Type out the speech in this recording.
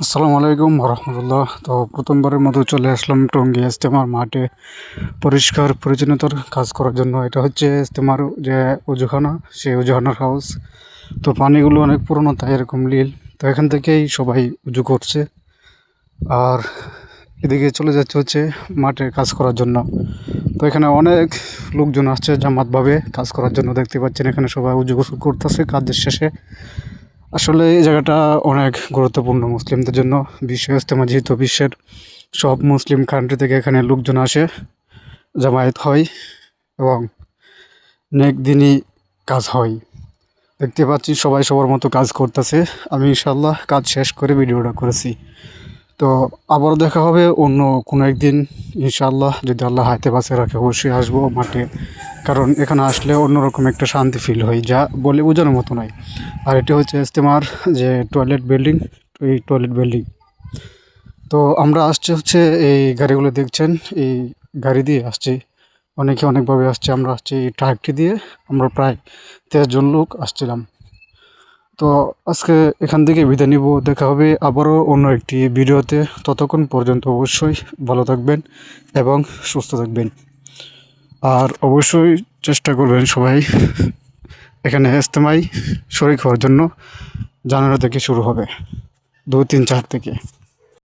আসসালামু আলাইকুম রহমতুল্লাহ তো প্রথমবারের মতো চলে আসলাম টঙ্গী ইস্তেমার মাঠে পরিষ্কার, পরিচ্ছন্নতার কাজ করার জন্য। এটা হচ্ছে ইস্তেমার যে উজুখানা সেই উজুখানার হাউস তো পানিগুলো অনেক পুরনো, তাই এরকম লীল। তো এখান থেকেই সবাই উজু করছে। আর এদিকে চলে যাচ্ছে হচ্ছে মাঠে কাজ করার জন্য। তো এখানে অনেক লোকজন আসছে জামাতভাবে কাজ করার জন্য। দেখতে পাচ্ছেন এখানে সবাই উজু করতেছে কাজের শেষে। আসলে এই জায়গাটা অনেক গুরুত্বপূর্ণ মুসলিমদের জন্য। বিশ্ব ইস্তেমা যেহেতু বিশ্বের সব মুসলিম কান্ট্রি থেকে এখানে লোকজন আসে, জামায়াত হয় এবং নেক দিনই কাজ হয়। দেখতে পাচ্ছি সবাই সবার মতো কাজ করতেছে। আমি ইনশাল্লাহ কাজ শেষ করে ভিডিওটা করেছি। তো আবারও দেখা হবে অন্য কোনো একদিন ইনশাল্লাহ যদি আল্লাহ হাতে বাসে রাখে, অবশ্যই আসব মাঠে। কারণ এখানে আসলে অন্যরকম একটা শান্তি ফিল হয়, যা বলে বোঝানোর মতো নয়। আর এটি হচ্ছে ইস্তেমার যে টয়লেট বিল্ডিং এই টয়লেট বিল্ডিং তো আমরা আসছে হচ্ছে এই গাড়িগুলো দেখছেন, এই গাড়ি দিয়ে আসছি। অনেকে অনেকভাবে আসছে, আমরা আসছি এই ট্রাকটি দিয়ে। আমরা প্রায় তেরোজন লোক আসছিলাম। তো আজকে এখান থেকে বিদায় নিব, দেখা হবে আবারও অন্য একটি ভিডিওতে। ততক্ষণ পর্যন্ত অবশ্যই ভালো থাকবেন এবং সুস্থ থাকবেন। আর অবশ্যই চেষ্টা করবেন সবাই এখানে ইস্তেমাই শরিক হওয়ার জন্য জানুয়ারি থেকে শুরু হবে, দু, তিন, চার থেকে।